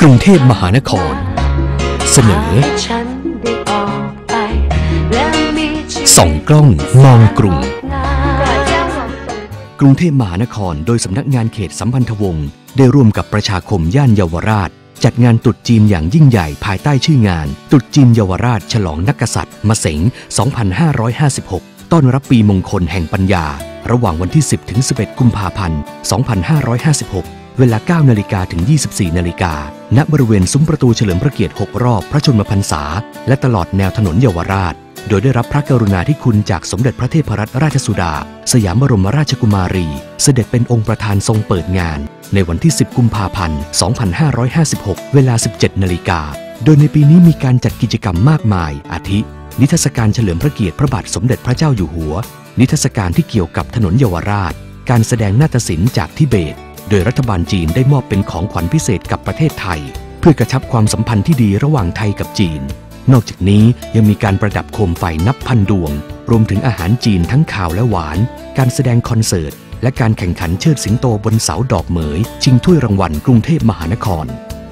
กรุงเทพมหานคร เสนอฉันได้ออกไปและมีชีวิตส่องกล้องมองกรุงงามกรุงเทพมหานครโดยสำนักงานเขตสัมพันธวงศ์ได้ร่วมกับประชาคมย่านเยาวราช จัดงานตรุษจีนอย่างยิ่งใหญ่ภายใต้ชื่องานตรุษจีนเยาวราช ฉลองนักกษัตริย์มะเสง 2556 ต้อนรับปีมงคลแห่งปัญญา ระหว่างวันที่ 10 ถึง 11 กุมภาพันธ์ 2556 เวลา 9 นาฬิกาถึง 24 นาฬิกา ณ บริเวณซุ้มประตูเฉลิมพระเกียรติ 6 รอบพระชนมพรรษา และตลอดแนวถนนเยาวราช โดยได้รับพระกรุณาธิคุณจากสมเด็จพระเทพรัตนราชสุดา สยามบรมราชกุมารี เสด็จเป็นองค์ประธานทรงเปิดงาน ในวันที่ 10 กุมภาพันธ์ 2556 เวลา 17 นาฬิกา โดยในปีนี้มีการจัดกิจกรรมมากมาย อาทิ นิทรรศการเฉลิมพระเกียรติพระบาทสมเด็จพระเจ้าอยู่หัว นิทรรศการที่เกี่ยวกับถนนเยาวราช การแสดงนาฏศิลป์จากทิเบต โดยรัฐบาลจีนได้มอบเป็นของขวัญพิเศษกับประเทศไทย เพื่อกระชับความสัมพันธ์ที่ดีระหว่างไทยกับจีน นอกจากนี้ยังมีการประดับโคมไฟนับพันดวง รวมถึงอาหารจีนทั้งข่าวและหวาน การแสดงคอนเสิร์ต และการแข่งขันเชิดสิงโตบนเสาดอกเหมย ชิงถ้วยรางวัลกรุงเทพมหานคร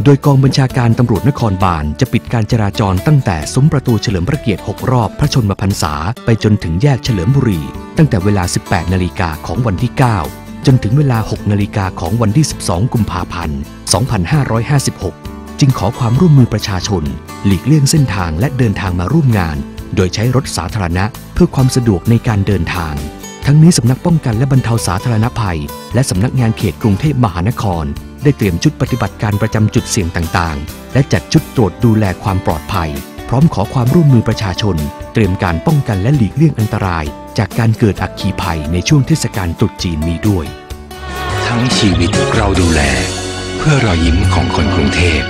โดยกองบัญชาการตำรวจนครบาลจะปิดการจราจรตั้งแต่ซุ้มประตูเฉลิมพระเกียรติ 6 รอบพระชนมพรรษา ไปจนถึงแยกเฉลิมบุรี ตั้งแต่เวลา 18 นาฬิกาของวันที่ 9 จนถึงเวลา 6 นาฬิกาของวันที่ 12 กุมภาพันธ์ 2556 จึงขอความร่วมมือประชาชน หลีกเลี่ยงเส้นทางและเดินทางมาร่วมงาน โดยใช้รถสาธารณะเพื่อความสะดวกในการเดินทาง ทั้งนี้สำนักป้องกันและบรรเทาสาธารณภัย และสำนักงานเขตกรุงเทพมหานคร ได้เตรียมชุดปฏิบัติการประจำจุดเสี่ยงต่างๆ และจัดชุดตรวจดูแลความปลอดภัย พร้อมขอความร่วมมือประชาชน เตรียมการป้องกันและหลีกเลี่ยงอันตราย จากการเกิดอักขีภัยในช่วงเทศกาลตรุษจีนนี้ด้วย ทั้งชีวิตเราดูแล เพื่อรอยยิ้มของคนกรุงเทพ